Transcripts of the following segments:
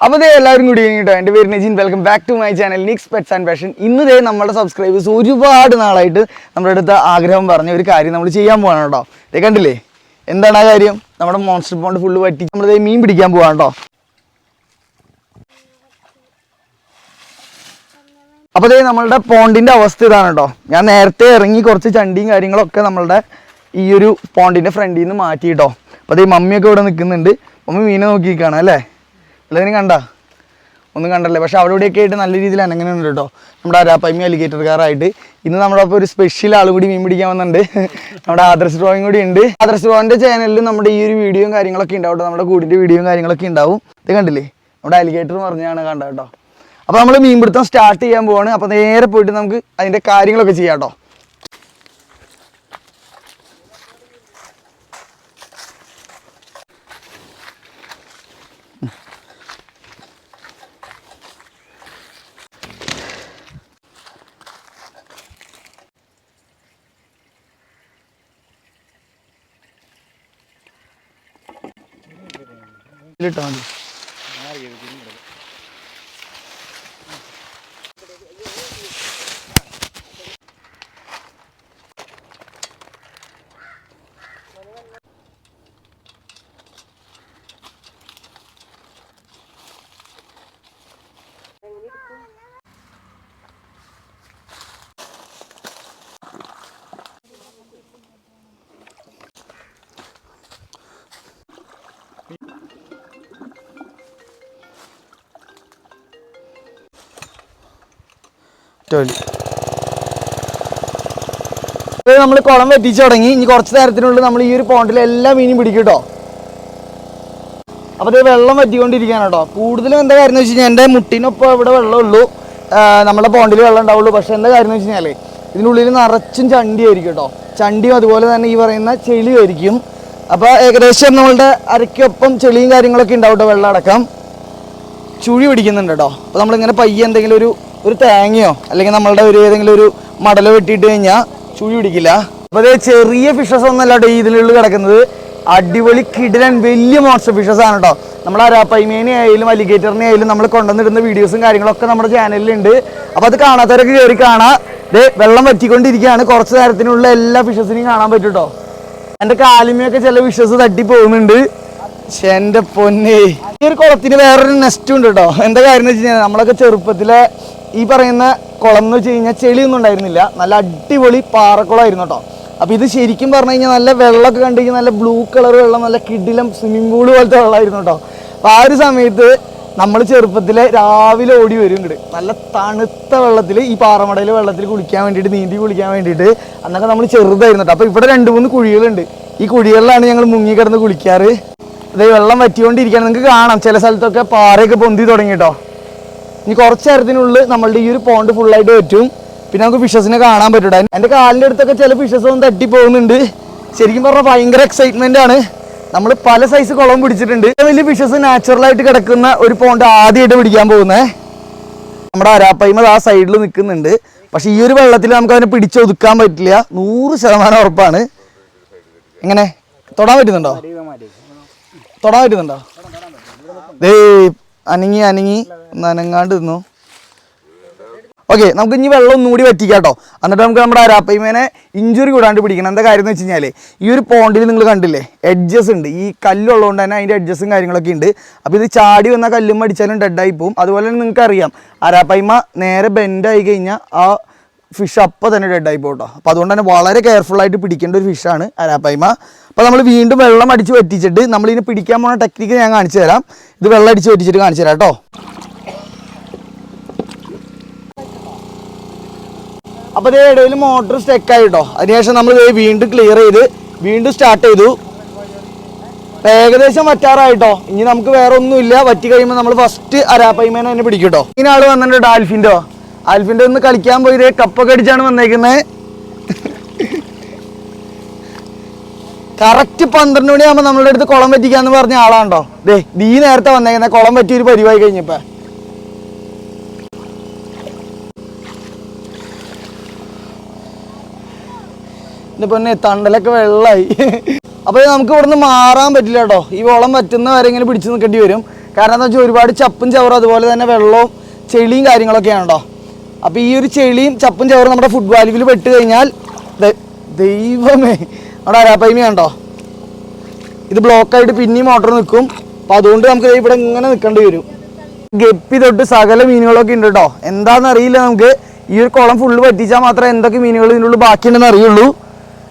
അപ്പോൾ ദേ എല്ലാവരും കൂടി കേട്ടോ എന്റെ പേര് Najeen. Welcome back to my channel Nix pets and passion ഇന്ന് ദേ നമ്മുടെ സബ്സ്ക്രൈബേഴ്സ് ഒരുപാട് നാളായിട്ട് നമ്മുടെ അടുത്ത് ആഗ്രഹം പറഞ്ഞ ഒരു കാര്യം നമ്മൾ ചെയ്യാൻ പോവാണ് കേട്ടോ ദേ കണ്ടില്ലേ? എന്താണ് ആ കാര്യം? നമ്മുടെ മോൺസ്റ്റർ പോണ്ട് ഫുള്ള് പറ്റി നമ്മൾ ദേ മീൻ പിടിക്കാൻ പോവാണ് കേട്ടോ അപ്പോൾ ഇതേ നമ്മളുടെ പോണ്ടിന്റെ അവസ്ഥ ഇതാണ് കേട്ടോ ഞാൻ നേരത്തെ ഇറങ്ങി കുറച്ച് ചണ്ടിയും കാര്യങ്ങളൊക്കെ നമ്മളുടെ ഈ ഒരു പോണ്ടിന്റെ ഫ്രണ്ടിൽ നിന്ന് മാറ്റി കേട്ടോ അപ്പോൾ ഈ മമ്മിയൊക്കെ ഇവിടെ നിൽക്കുന്നുണ്ട്. മമ്മി മീനെ നോക്കിയിരിക്കുകയാണ് അല്ലേ? അല്ലെങ്കിൽ കണ്ട? ഒന്നും കണ്ടല്ലേ? പക്ഷേ അവിടെ ഇവിടെയൊക്കെ ആയിട്ട് നല്ല രീതിയിൽ അനങ്ങനുണ്ട് കേട്ടോ നമ്മുടെ അരാപ്പമ്മി അലിഗേറ്റർ കാറായിട്ട് ഇന്ന് നമ്മുടെ ഒപ്പം ഒരു സ്പെഷ്യൽ ആൾ കൂടി മീൻ പിടിക്കാൻ വന്നിട്ടുണ്ട്. നമ്മുടെ ആദർശ് ഡ്രോയിങ് കൂടി ഉണ്ട്. ആദർശ് ഡ്രോയിന്റെ ചാനലിൽ നമ്മുടെ ഈ ഒരു വീഡിയോയും കാര്യങ്ങളൊക്കെ ഉണ്ടാവും നമ്മുടെ കൂടിന്റെ വീഡിയോയും കാര്യങ്ങളൊക്കെ ഉണ്ടാവും. ഇത് കണ്ടില്ലേ? നമ്മുടെ അലിഗേറ്റർ പറഞ്ഞാണ് കണ്ട കേട്ടോ അപ്പോൾ നമ്മൾ മീൻപിടുത്തം സ്റ്റാർട്ട് ചെയ്യാൻ പോവാണ്. അപ്പോൾ നേരെ പോയിട്ട് നമുക്ക് അതിന്റെ കാര്യങ്ങളൊക്കെ ചെയ്യാം കേട്ടോ മതി. ടോലി നമ്മൾ കുളം വെട്ടിച്ചു തുടങ്ങി. ഇനി കുറച്ച് നേരത്തിനുള്ളിൽ നമ്മൾ ഈ ഒരു പോണ്ടിൽ എല്ലാ മീനും പിടിക്കും കേട്ടോ അപ്പോൾ ഇത് വെള്ളം വറ്റിക്കൊണ്ടിരിക്കുകയാണ് കേട്ടോ കൂടുതലും എന്താ കാര്യം എന്ന് വെച്ച് കഴിഞ്ഞാൽ എന്റെ മുട്ടിനൊപ്പം ഇവിടെ വെള്ളമുള്ളൂ. നമ്മുടെ പോണ്ടിൽ വെള്ളം ഉണ്ടാവുള്ളൂ. പക്ഷെ എന്താ കാര്യം എന്ന് വെച്ച് കഴിഞ്ഞാൽ ഇതിനുള്ളിൽ നിറച്ചും ചണ്ടി ആയിരിക്കും കേട്ടോ ചണ്ടിയും അതുപോലെ തന്നെ ഈ പറയുന്ന ചെളിയും ആയിരിക്കും അപ്പോൾ ഏകദേശം നമ്മളുടെ അരയ്ക്കൊപ്പം ചെളിയും കാര്യങ്ങളൊക്കെ ഉണ്ടാവും കേട്ടോ വെള്ളം അടക്കം ചുഴി പിടിക്കുന്നുണ്ട് കേട്ടോ അപ്പോൾ നമ്മളിങ്ങനെ പയ്യെ എന്തെങ്കിലും ഒരു ഒരു തേങ്ങയോ അല്ലെങ്കിൽ നമ്മളുടെ ഒരു ഏതെങ്കിലും ഒരു മടലോ വെട്ടിയിട്ട് കഴിഞ്ഞാൽ ചുഴി പിടിക്കില്ല. അപ്പോൾ അതേ ചെറിയ ഫിഷസ് ഒന്നല്ല കേട്ടോ ഈ ഇതിനുള്ളിൽ കിടക്കുന്നത്. അടിപൊളി കിടിലൻ വലിയ മോൺസ്റ്റർ ഫിഷസ് ആണ് കേട്ടോ. നമ്മൾ അരാപ്പൈമേനെ ആയാലും അലിഗേറ്ററിനെ ആയാലും നമ്മൾ കൊണ്ടുവന്നിടുന്ന വീഡിയോസും കാര്യങ്ങളൊക്കെ നമ്മുടെ ചാനലിലുണ്ട് അപ്പോൾ അത് കാണാത്തവരൊക്കെ കയറി കാണാം. ദേ വെള്ളം വറ്റിക്കൊണ്ടിരിക്കുകയാണ്. കുറച്ച് നേരത്തിനുള്ള എല്ലാ ഫിഷസിനെയും കാണാൻ പറ്റും കേട്ടോ. എന്റെ കാലിമയൊക്കെ ചില ഫിഷസ് തട്ടി പോകുന്നുണ്ട്. എന്റെ പൊന്നേ. ഈ ഒരു കുളത്തിന് വേറൊരു നെസ്റ്റ് ഉണ്ട് കേട്ടോ എന്താ കാര്യം എന്ന് വെച്ച് കഴിഞ്ഞാൽ നമ്മളൊക്കെ ചെറുപ്പത്തിലെ ഈ പറയുന്ന കുളം എന്ന് വെച്ച് കഴിഞ്ഞാൽ ചെളിയൊന്നും ഉണ്ടായിരുന്നില്ല. നല്ല അടിപൊളി പാറക്കുളമായിരുന്നു കേട്ടോ അപ്പോൾ ഇത് ശരിക്കും പറഞ്ഞു കഴിഞ്ഞാൽ നല്ല വെള്ളമൊക്കെ കണ്ടു കഴിഞ്ഞാൽ നല്ല ബ്ലൂ കളർ വെള്ളം നല്ല കിടിലം സ്വിമ്മിംഗ് പൂൾ പോലത്തെ വെള്ളമായിരുന്നു കേട്ടോ അപ്പോൾ ആ ഒരു സമയത്ത് നമ്മൾ ചെറുപ്പത്തിലെ രാവിലെ ഓടി വരും ഇങ്ങോട്ട് നല്ല തണുത്ത വെള്ളത്തിൽ ഈ പാറമടയിലെ വെള്ളത്തിൽ കുളിക്കാൻ വേണ്ടിയിട്ട് നീന്തി കുളിക്കാൻ വേണ്ടിയിട്ട് അന്നൊക്കെ നമ്മൾ ചെറുതായിരുന്നു കേട്ടോ അപ്പോൾ ഇവിടെ രണ്ട് മൂന്ന് കുഴികളുണ്ട്. ഈ കുഴികളിലാണ് ഞങ്ങൾ മുങ്ങി കിടന്ന് കുളിക്കാറ്. ഇതേ വെള്ളം വറ്റിക്കൊണ്ടിരിക്കുകയാണ്. നിങ്ങൾക്ക് കാണാം. ചില സ്ഥലത്തൊക്കെ പാറയൊക്കെ പൊന്തി തുടങ്ങി കേട്ടോ ഇനി കുറച്ച് നേരത്തിനുള്ളിൽ നമ്മളുടെ ഈ ഒരു പോണ്ട് ഫുള്ളായിട്ട് പറ്റും. പിന്നെ നമുക്ക് ഫിഷസിനെ കാണാൻ പറ്റൂട്ടോ എന്റെ കാലിന്റെ അടുത്തൊക്കെ ചില ഫിഷസ് ഒന്ന് തട്ടി പോകുന്നുണ്ട് ശരിക്കും പറഞ്ഞാൽ ഭയങ്കര എക്സൈറ്റ്മെന്റ് ആണ്. നമ്മൾ പല സൈസ് കുളം പിടിച്ചിട്ടുണ്ട്. വലിയ ഫിഷസ് നാച്ചുറലായിട്ട് കിടക്കുന്ന ഒരു പോണ്ട് ആദ്യമായിട്ട് പിടിക്കാൻ പോകുന്നത് നമ്മുടെ അരാപ്പൈമ ആ സൈഡിൽ നിൽക്കുന്നുണ്ട്. പക്ഷേ ഈ ഒരു വെള്ളത്തിൽ നമുക്ക് അതിനെ പിടിച്ചൊതുക്കാൻ പറ്റില്ല. നൂറ് ശതമാനം ഉറപ്പാണ്. എങ്ങനെ? തൊടാൻ പറ്റുന്നുണ്ടോ? തൊടാൻ പറ്റുന്നുണ്ടോ ദേ അനങ്ങി അനങ്ങി ഒന്ന് അനങ്ങാണ്ട് നിന്നു ഓക്കെ നമുക്ക് ഇനി വെള്ളം ഒന്നും കൂടി വറ്റിക്കാം കേട്ടോ എന്നിട്ട് നമുക്ക് നമ്മുടെ അരാപ്പയ്മേനെ ഇഞ്ചുറി കൂടാണ്ട് പിടിക്കണം. എന്താ കാര്യം എന്ന് വെച്ച് കഴിഞ്ഞാൽ ഈ ഒരു പോണ്ടിൽ നിങ്ങൾ കണ്ടില്ലേ എഡ്ജസ് ഉണ്ട്. ഈ കല്ലുള്ളതുകൊണ്ട് തന്നെ അതിന്റെ എഡ്ജസും കാര്യങ്ങളൊക്കെ ഉണ്ട്. അപ്പോൾ ഇത് ചാടി വന്ന കല്ലും അടിച്ചാലും ഡെഡായി പോവും. അതുപോലെ തന്നെ നിങ്ങൾക്കറിയാം അരാപ്പയ്മ നേരെ ബെൻഡായി കഴിഞ്ഞാൽ ആ ഫിഷ് അപ്പോൾ തന്നെ ഡെഡായി പോട്ടോ. അപ്പോൾ അതുകൊണ്ട് തന്നെ വളരെ കെയർഫുൾ ആയിട്ട് പിടിക്കേണ്ട ഒരു ഫിഷാണ് അരാപ്പൈമ. അപ്പോൾ നമ്മൾ വീണ്ടും വെള്ളം അടിച്ച് വറ്റിച്ചിട്ട് നമ്മളിതിനെ പിടിക്കാൻ പോകുന്ന ടെക്നിക്ക് ഞാൻ കാണിച്ചു തരാം. ഇത് വെള്ളം അടിച്ച് വറ്റിച്ചിട്ട് കാണിച്ചു തരാം കേട്ടോ. അപ്പോൾ ഇതേ ഇടയിൽ മോട്ടർ സ്റ്റെക്ക് കേട്ടോ. അതിനുശേഷം നമ്മൾ വീണ്ടും ക്ലിയർ ചെയ്ത് വീണ്ടും സ്റ്റാർട്ട് ചെയ്തു. ഏകദേശം വറ്റാറായിട്ടോ ഇനി നമുക്ക് വേറെ ഒന്നുമില്ല. വറ്റി കഴിയുമ്പോൾ നമ്മൾ ഫസ്റ്റ് അരാപ്പൈമേനെ തന്നെ പിടിക്കും കേട്ടോ. ഇനി ആൾ വന്നിട്ടുണ്ട് ആൽഫിന്റെ ആൽഫിന്റെ ഒന്ന് കളിക്കാൻ പോയി കപ്പൊക്കെ അടിച്ചാണ് വന്നേക്കുന്നത് കറക്റ്റ് പന്ത്രണ്ട് മണിയാകുമ്പോൾ നമ്മളുടെ അടുത്ത് കുളം പറ്റിക്കാന്ന് പറഞ്ഞ ആളാണ്ടോ ദേ നീ നേരത്തെ വന്നേക്കുന്നത് കുളം പറ്റി ഒരു പരിവായി കഴിഞ്ഞപ്പോ. എന്റെ പൊന്നെ തണ്ടലൊക്കെ വെള്ളമായി അപ്പോൾ നമുക്ക് ഇവിടുന്ന് മാറാൻ പറ്റില്ല കേട്ടോ. ഈ വെള്ളം പറ്റുന്ന വരെ ഇങ്ങനെ പിടിച്ച് നിൽക്കേണ്ടി വരും. കാരണം എന്താ വെച്ചാൽ ഒരുപാട് ചപ്പും ചവറും അതുപോലെ തന്നെ വെള്ളവും ചെളിയും കാര്യങ്ങളൊക്കെയാണ് കേട്ടോ. അപ്പോൾ ഈ ഒരു ചെളിയും ചപ്പും ചവറും നമ്മുടെ ഫുഡ് വാലുവിൽ പെട്ട് കഴിഞ്ഞാൽ ദൈവമേ. നമ്മുടെ അരാപ്പൈമയാണ്ടോ ഇത് ബ്ലോക്കായിട്ട് പിന്നെയും മോട്ടർ നിൽക്കും. അപ്പോൾ അതുകൊണ്ട് നമുക്ക് ഇവിടെ ഇങ്ങനെ നിൽക്കേണ്ടി വരും. ഗപ്പി തൊട്ട് സകല മീനുകളൊക്കെ ഉണ്ട് കേട്ടോ. എന്താണെന്ന് അറിയില്ല നമുക്ക്. ഈ ഒരു കുളം ഫുള്ള് പറ്റിച്ചാൽ മാത്രമേ എന്തൊക്കെ മീനുകൾ ഇതിനുള്ളിൽ ബാക്കിയുണ്ടെന്ന് അറിയുള്ളൂ.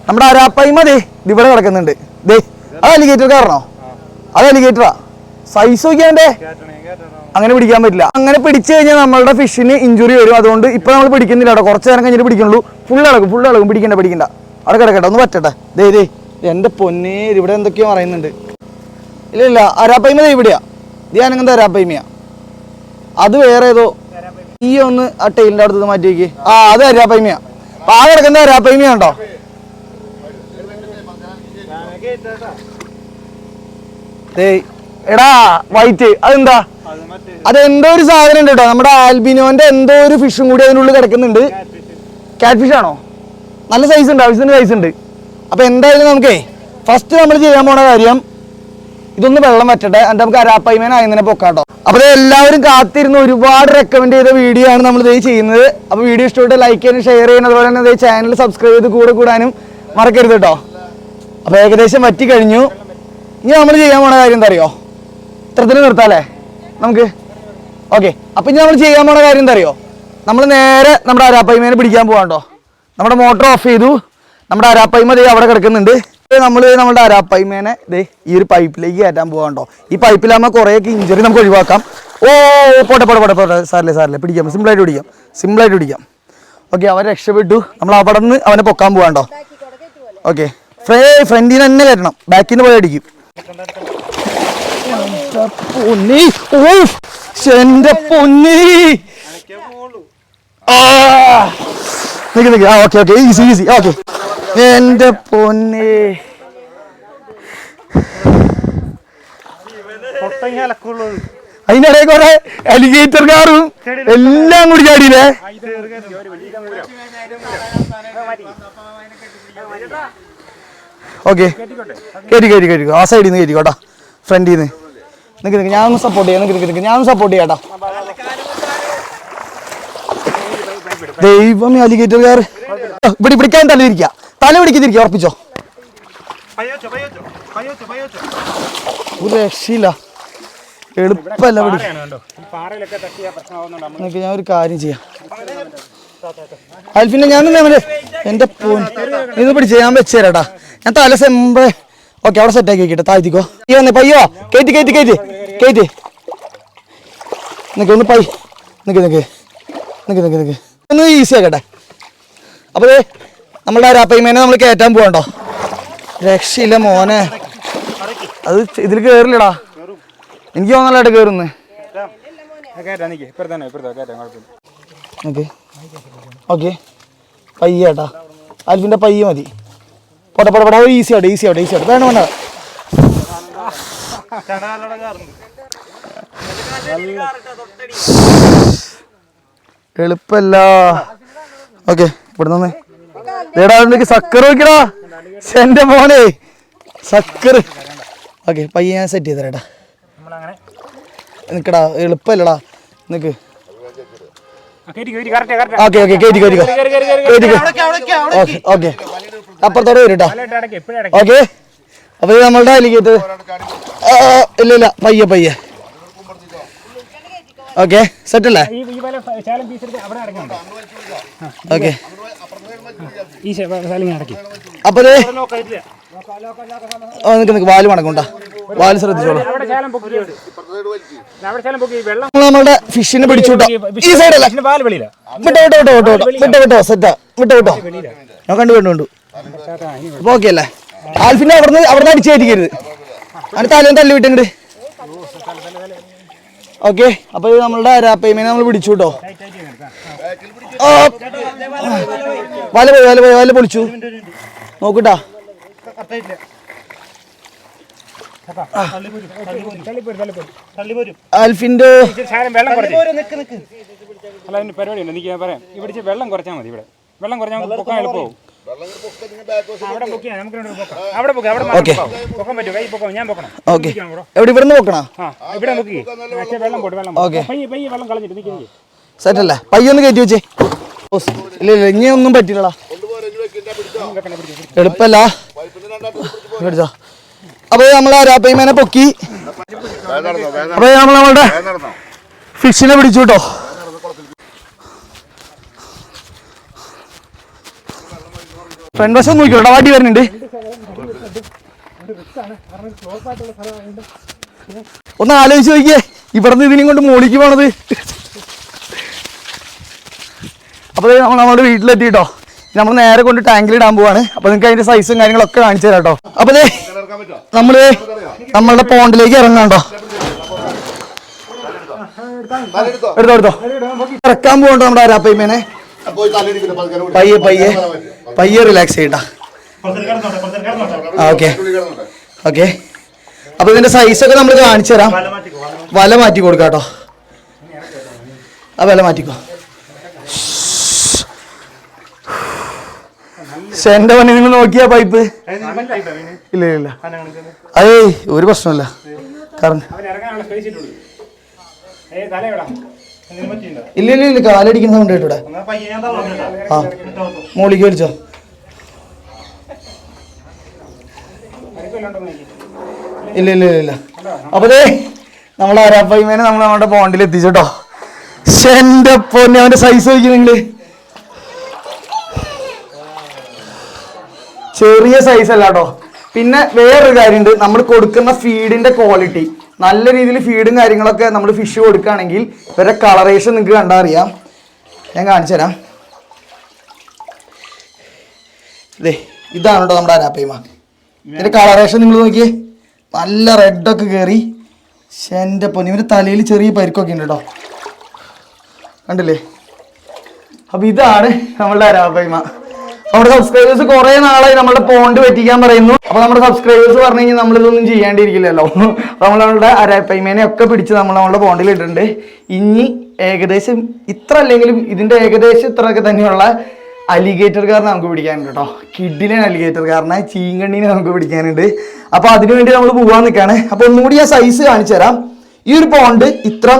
നമ്മുടെ അരാപ്പൈമ ദേ ഇത് ഇവിടെ കിടക്കുന്നുണ്ട്. ദേ അത് അലിഗേറ്റർ കാരണോ അത് അലിഗേറ്ററാ സൈസ് നോക്കിയാണ്ടേ അങ്ങനെ പിടിക്കാൻ പറ്റില്ല. അങ്ങനെ പിടിച്ചു കഴിഞ്ഞാൽ നമ്മളുടെ ഫിഷിന് ഇഞ്ചുറി വരും. അതുകൊണ്ട് ഇപ്പൊ നമ്മൾ പിടിക്കുന്നില്ല കേട്ടോ. നേരം കഴിഞ്ഞിട്ട് പിടിക്കുള്ളൂ ഫുൾ ഇളകും ഫുൾ ഇളകും. പിടിക്കണ്ട പിടിക്കണ്ട. അവിടെ കിടക്കട്ടെ ഒന്ന് പറ്റട്ടെ. ദേ ദേ എന്റെ പൊന്നേ ഇവിടെ എന്തൊക്കെയോ പറയുന്നുണ്ട്. ഇല്ല ഇല്ല അരാപ്പൈമ ഇവിടെയാ. ധ്യാനങ്ങന്ത അരാപ്പൈമയാ? അത് വേറെ ഏതോ? ഈ ഒന്ന് ആ ടൈലിന്റെ അടുത്ത് മാറ്റി വെക്ക്. ആ അത് അരാപ്പൈമയാ. ആ കിടക്കുന്ന അരാപ്പൈമയാണ്ടോ എടാ വൈറ്റ് അതെന്താ? അതെന്തോ ഒരു സാധനം ഉണ്ട് കേട്ടോ. നമ്മുടെ ആൽബിനോന്റെ എന്തോ ഒരു ഫിഷും കൂടി അതിനുള്ളിൽ കിടക്കുന്നുണ്ട്. കാറ്റ് ഫിഷ് ആണോ? നല്ല സൈസ് ഉണ്ട് ആവശ്യത്തിന് സൈസ് ഉണ്ട്. അപ്പൊ എന്തായാലും നമുക്കേ ഫസ്റ്റ് നമ്മൾ ചെയ്യാൻ പോണ കാര്യം ഇതൊന്ന് വെള്ളം വറ്റട്ടെ എന്നിട്ട് നമുക്ക് അരാപ്പയ്മേന അങ്ങനെ പൊക്കാട്ടോ അപ്പൊ ദേ എല്ലാവരും കാത്തിരുന്ന് ഒരുപാട് റെക്കമെൻഡ് ചെയ്ത വീഡിയോ ആണ് നമ്മൾ ഇതേ ചെയ്യുന്നത്. അപ്പൊ വീഡിയോ ഇഷ്ടപ്പെട്ട് ലൈക്ക് ചെയ്യാനും ഷെയർ ചെയ്യാനും അതുപോലെ തന്നെ ചാനൽ സബ്സ്ക്രൈബ് ചെയ്ത് കൂടെ കൂടാനും മറക്കരുത് കേട്ടോ. അപ്പൊ ഏകദേശം വറ്റി കഴിഞ്ഞു. ഇനി നമ്മൾ ചെയ്യാൻ പോണ കാര്യം എന്താ അറിയോ? ഇത്രത്തിന് നിർത്താല്ലേ നമുക്ക്. ഓക്കെ അപ്പൊ ഇനി നമ്മൾ ചെയ്യാൻ പോണ കാര്യം എന്താ അറിയോ നമ്മൾ നേരെ നമ്മുടെ അരാപ്പൈമേനെ പിടിക്കാൻ പോവാണ്ടോ? നമ്മുടെ മോട്ടോർ ഓഫ് ചെയ്തു. നമ്മുടെ അരാപ്പൈമ ദേ അവിടെ കിടക്കുന്നുണ്ട്. നമ്മൾ നമ്മുടെ അരാപ്പൈമേനെ ദേ ഈ ഒരു പൈപ്പിലേക്ക് കയറ്റാൻ പോവാണ്ടോ? ഈ പൈപ്പിലാകുമ്പോൾ കുറേയൊക്കെ ഇഞ്ചറി നമുക്ക് ഒഴിവാക്കാം. ഓ പോട്ടെ പോട്ടെ പോട്ടെ പോട്ടെ. സാറില്ലേ സാറില്ലേ പിടിക്കാം. സിമ്പിളായിട്ട് പിടിക്കാം. സിമ്പിളായിട്ട് പിടിക്കാം. ഓക്കെ അവൻ രക്ഷപ്പെട്ടു. നമ്മൾ അവിടെ നിന്ന് അവനെ പൊക്കാൻ പോവാണ്ടോ? ഓക്കെ ഫ്രേ ഫ്രണ്ടിൽ തന്നെ കയറ്റണം. ബാക്കിൽ നിന്ന് പോയി അടിക്കും. എന്റെ പൊന്നി. ഓഫ് എന്റെ പൊന്നി. ആ. നിക്ക് നിക്ക്. ആ okay okay. Easy easy okay. എന്റെ പൊന്നി. അതിനിടയിൽ കുറെ അലിഗേറ്റർ കാറും എല്ലാം കൂടി ചാടിയില്ലേ? ഓക്കെ. കയറ്റി കയറ്റി കേട്ടി ആ സൈഡിൽ നിന്ന് കയറ്റിക്കോട്ടാ ഫ്രണ്ടിൽ നിന്ന് നിൽക്ക് നിൽക്ക് ഞാനൊന്ന് സപ്പോർട്ട് ചെയ്യാം. നിൽക്ക് നിൽക്ക് ഞാനൊന്ന് സപ്പോർട്ട് ചെയ്യാട്ടോ അലിഗേറ്റർ കാർ ഇവിടെ പിടിക്കാൻ തല ഇരിക്കുക തല പിടിക്കുന്നിരിക്കുക ഉറപ്പിച്ചോ? ഒരു രക്ഷയില്ല. എളുപ്പമല്ല നിങ്ങൾക്ക് ഞാൻ ഒരു കാര്യം ചെയ്യാം. അൽഫിനെ ഞാൻ എന്റെ പോൻ ഇത് പിടിച്ച് ഞാൻ വെച്ചുതരാട്ടാ ഞാൻ തല ഓക്കെ അവിടെ സെറ്റ് ആക്കി വെക്കട്ടെ. താഴ്ത്തിക്കോ ഈ വന്നേ പയ്യോ കയറ്റി കയറ്റി കയറ്റി കയറ്റി നിക്ക് ഒന്ന് പൈ. നിക്ക് നിക്ക്. നിക്ക് നിക്ക് നിക്ക്. ഒന്ന് ഈസി ആക്കട്ടെ. അപ്പോൾ നമ്മളുടെ അരാപ്പയ്മേനെ നമ്മൾ കയറ്റാൻ പോകണ്ടോ രക്ഷയില്ല മോനെ. അത് ഇതിൽ കയറില്ലടാ എനിക്ക് തോന്നലായിട്ട് കയറുന്നു ഓക്കെ. ഓക്കെ പയ്യേട്ടാ അൽഫിന്റെ പയ്യ മതി. പോട്ടെ പോട്ടെ പോട്ടെ. ഈസി ആവട്ടെ ഈസി ആവട്ടെ ഈസി ആവട്ടെ വേണ്ട വേണ്ട എളുപ്പല്ല. ഓക്കെ ഇവിടുന്ന് ഏടാ എനിക്ക് സക്കർ നോക്കിടാ എന്റെ മോനെ. സക്കർ. ഓക്കെ പയ്യ ഞാൻ സെറ്റ് ചെയ്ത് തരാട്ടാ നിക്കടാ എളുപ്പല്ലടാ. നിക്ക്. ഓക്കെ ഓക്കെ കേട്ടിക്കോ ഓക്കെ ഓക്കെ. അപ്പുറത്തോടെ വരും കേട്ടോ ഓക്കെ. അപ്പൊ ഇത് നമ്മളുടെ അലിക്കത്ത് ഇല്ല ഇല്ല. പയ്യെ പയ്യെ. ഓക്കെ. സെറ്റ് അല്ലേ ഓക്കെ. അപ്പൊ നിക്ക് നിക്ക് വാൽ മടക്കണ്ടാ വാൽ ശ്രദ്ധിച്ചോളൂ. നമ്മളുടെ ഫിഷിനെ പിടിച്ചു ഈ വിട്ടോ വിട്ടോ വിട്ടോ വിട്ടോ. വിട്ടോ വിട്ടോ വിട്ടോ. സെറ്റാ. വിട്ടോ വിട്ടോ. ഞാൻ കണ്ടു കണ്ടു കണ്ടു. അപ്പൊ ഓക്കെ അല്ലേ ആൽഫിനെ അവിടുന്ന് അവിടുന്ന് അടിച്ചു കയറ്റിക്കരുത് അതിന് തലേന്ന് തല്ലി വിട്ടുണ്ട് ഓക്കെ അപ്പൊ ഇത് നമ്മളുടെ അരാപ്പയ്മേനെ നമ്മൾ പിടിച്ചു കേട്ടോ. വല പോയി വല പോയി വല പൊളിച്ചു. നോക്കൂട്ടാ. ആൽഫിന്റെ പരിപാടി ഉണ്ട്. എനിക്ക് പറയാം. ഇവിടെ വെള്ളം കുറച്ചാൽ മതി ഇവിടെ. വെള്ളം കുറഞ്ഞാൽ പൊക്കാൻ എളുപ്പമാവും അവിടെ പൊക്കി നമുക്ക് രണ്ടുപേരും പൊക്കാം. അവിടെ പൊക്കാം അവിടെ ഓക്കേ. പൊക്കാൻ പറ്റുമോ? കൈ പൊക്കാം. ഞാൻ പൊക്കണം. ഓക്കെ എവിടെ ഇവിടുന്ന് ഓക്കേ. സെറ്റ് അല്ലേ? പയ്യൊന്ന് കയറ്റി വെച്ചേ. ഇല്ല ഇല്ല ഇനി ഒന്നും പറ്റില്ലടാ. എളുപ്പല്ല. പിടിച്ചോ അപ്പൊ നമ്മൾ ആരാപ്പയ്മേനെ പൊക്കി. അപ്പൊ നമ്മൾ നമ്മളുടെ ഫിഷിനെ പിടിച്ചു കേട്ടോ. ഫ്രണ്ട് വശം നോക്കിയോട്ടോ വാട്ടി വരുന്നുണ്ട്. ഒന്ന് ആലോചിച്ച് നോക്കിയേ ഇവിടുന്ന് ഇതിനും കൊണ്ട് മോളിക്ക് പോണത്. അപ്പോൾ നമ്മൾ നമ്മുടെ വീട്ടിലെത്തിട്ടോ നമ്മൾ നേരെ കൊണ്ട് ടാങ്കിൽ ഇടാൻ പോവാണ്. അപ്പോൾ നിങ്ങൾക്ക് അതിന്റെ സൈസും കാര്യങ്ങളൊക്കെ കാണിച്ചു തരാം കേട്ടോ അപ്പോൾ ദേ നമ്മൾ നമ്മളുടെ പോണ്ടിലേക്ക് ഇറങ്ങാണ്ടോ? എടുത്തോ എടുത്തോ. ഇറക്കാൻ പോകണ്ടോ നമ്മുടെ അരാപ്പയ്മേനെ പയ്യെ പയ്യെ. പയ്യെ റിലാക്സ് ചെയ്യട്ടാ. ഓക്കെ. ഓക്കെ. അപ്പൊ ഇതിന്റെ സൈസൊക്കെ നമ്മൾ കാണിച്ചു തരാം. വല മാറ്റി കൊടുക്കാം കേട്ടോ ആ വല മാറ്റിക്കോ. എന്റെ പണി നിങ്ങൾ നോക്കിയാ പൈപ്പ്? ഇല്ല ഇല്ല, ഇല്ല. അതേ ഒരു പ്രശ്നമില്ല കാരണം ഇല്ല ഇല്ല ഇല്ല കാലടിക്കുന്ന സൗണ്ട് കേട്ടൂടെ? തന്നു ആ മോളിക്ക് വലിച്ചോ. ഇല്ല ഇല്ല ഇല്ല ഇല്ല. അപ്പൊ ദേ നമ്മളെ അരാപ്പൈമേനെ നമ്മൾ നമ്മുടെ പോണ്ടിൽ എത്തിച്ചോട്ടോ. എന്റെ പൊന്നെ അവന്റെ സൈസ് നോക്കി നിങ്ങൾ. ചെറിയ സൈസ് അല്ലാട്ടോ. പിന്നെ വേറൊരു കാര്യമുണ്ട്. നമ്മൾ കൊടുക്കുന്ന ഫീഡിന്റെ ക്വാളിറ്റി നല്ല രീതിയിൽ ഫീഡും കാര്യങ്ങളൊക്കെ നമ്മൾ ഫിഷ് കൊടുക്കുകയാണെങ്കിൽ ഇവരുടെ കളറേഷൻ നിങ്ങൾക്ക് കണ്ടാൽ അറിയാം. ഞാൻ കാണിച്ചു തരാം. ഇതേ ഇതാണ് കേട്ടോ നമ്മുടെ അരാപ്പയ്മ ഇതിന്റെ കളറേഷൻ നിങ്ങൾ നോക്കിയേ. നല്ല റെഡൊക്കെ കയറി എന്റെ പൊന്നി ഇവന്റെ തലയിൽ ചെറിയ പരിക്കൊക്കെ ഉണ്ട് കേട്ടോ കണ്ടില്ലേ? അപ്പം ഇതാണ് നമ്മളുടെ അരാപ്പയ്മ നമ്മുടെ സബ്സ്ക്രൈബേഴ്സ് കുറെ നാളായി നമ്മുടെ പോണ്ട് പറ്റിക്കാൻ പറയുന്നു. അപ്പൊ നമ്മുടെ സബ്സ്ക്രൈബേഴ്സ് പറഞ്ഞു കഴിഞ്ഞാൽ നമ്മളിതൊന്നും ചെയ്യാണ്ടിരിക്കില്ലല്ലോ. നമ്മൾ നമ്മളുടെ അരപ്പൈമേനെ ഒക്കെ പിടിച്ച് നമ്മൾ നമ്മുടെ പോണ്ടിൽ ഇട്ടിട്ടുണ്ട്. ഇനി ഏകദേശം ഇത്ര അല്ലെങ്കിലും ഇതിന്റെ ഏകദേശം ഇത്രയൊക്കെ തന്നെയുള്ള അലിഗേറ്റർകാരനെ നമുക്ക് പിടിക്കാനുണ്ട് കേട്ടോ. കിഡിലെ അലിഗേറ്റർകാരനെ ചീങ്കണ്ണീനെ നമുക്ക് പിടിക്കാനുണ്ട്. അപ്പൊ അതിനു വേണ്ടി നമ്മൾ പോകാൻ നിൽക്കുകയാണ് അപ്പൊ ഒന്നുകൂടി ആ സൈസ് കാണിച്ചു തരാം. ഈ ഒരു പോണ്ട് ഇത്ര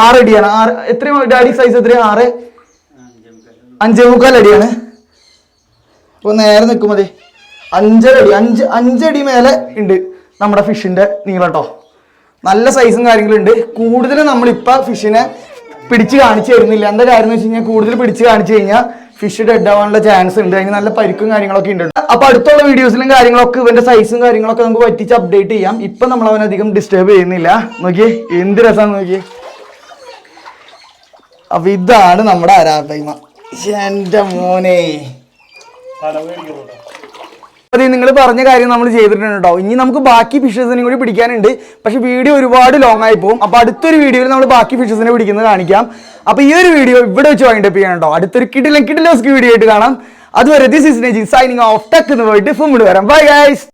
ആറടിയാണ്. ആറ് എത്രയും ഡാഡി സൈസ് എത്രയാണ് ആറ്? അഞ്ചേ മുക്കാൽ അടിയാണ്. അപ്പൊ നേരെ നിൽക്കും മതി. അഞ്ചരടി അഞ്ച് അഞ്ചടി മേലെ ഉണ്ട് നമ്മുടെ ഫിഷിന്റെ നീളം കേട്ടോ. നല്ല സൈസും കാര്യങ്ങളും ഉണ്ട്. കൂടുതൽ നമ്മളിപ്പോ ഫിഷിനെ പിടിച്ച് കാണിച്ചു തരുന്നില്ല. എന്താ കാര്യം എന്ന് വെച്ച് കഴിഞ്ഞാൽ കൂടുതൽ പിടിച്ച് കാണിച്ചു കഴിഞ്ഞാൽ ഫിഷ് ഡെഡ് ആവാനുള്ള ചാൻസ് ഉണ്ട്. അതിന് നല്ല പരിക്കും കാര്യങ്ങളൊക്കെ ഉണ്ട് അപ്പൊ അടുത്തുള്ള വീഡിയോസിലും കാര്യങ്ങളൊക്കെ ഇവന്റെ സൈസും കാര്യങ്ങളൊക്കെ നമുക്ക് പറ്റിച്ച് അപ്ഡേറ്റ് ചെയ്യാം. ഇപ്പൊ നമ്മൾ അവനധികം ഡിസ്റ്റർബ് ചെയ്യുന്നില്ല. നോക്കിയേ എന്ത് രസമാണ് നോക്കിയേ. അപ്പൊ ഇതാണ് നമ്മുടെ ആരാധൈമ എന്റെ മോനെ. നിങ്ങൾ പറഞ്ഞ കാര്യം നമ്മൾ ചെയ്തിട്ടുണ്ട് കേട്ടോ. ഇനി നമുക്ക് ബാക്കി ഫിഷസിനെ കൂടി പിടിക്കാനുണ്ട്. പക്ഷെ വീഡിയോ ഒരുപാട് ലോങ് ആയി പോകും. അപ്പൊ അടുത്തൊരു വീഡിയോയിൽ നമ്മൾ ബാക്കി ഫിഷസിനെ പിടിക്കുന്നത് കാണിക്കാം. അപ്പൊ ഈ ഒരു വീഡിയോ ഇവിടെ വെച്ച് വൈൻഡപ്പ് ചെയ്യണം കേട്ടോ. അടുത്തൊരു കിടിലൻ കിടിലോസ്കി വീഡിയോ ആയിട്ട് കാണാം. അതുവരെ this is Neji signing off tech എന്ന് പോയിട്ട് ഫും വരാം. Bye guys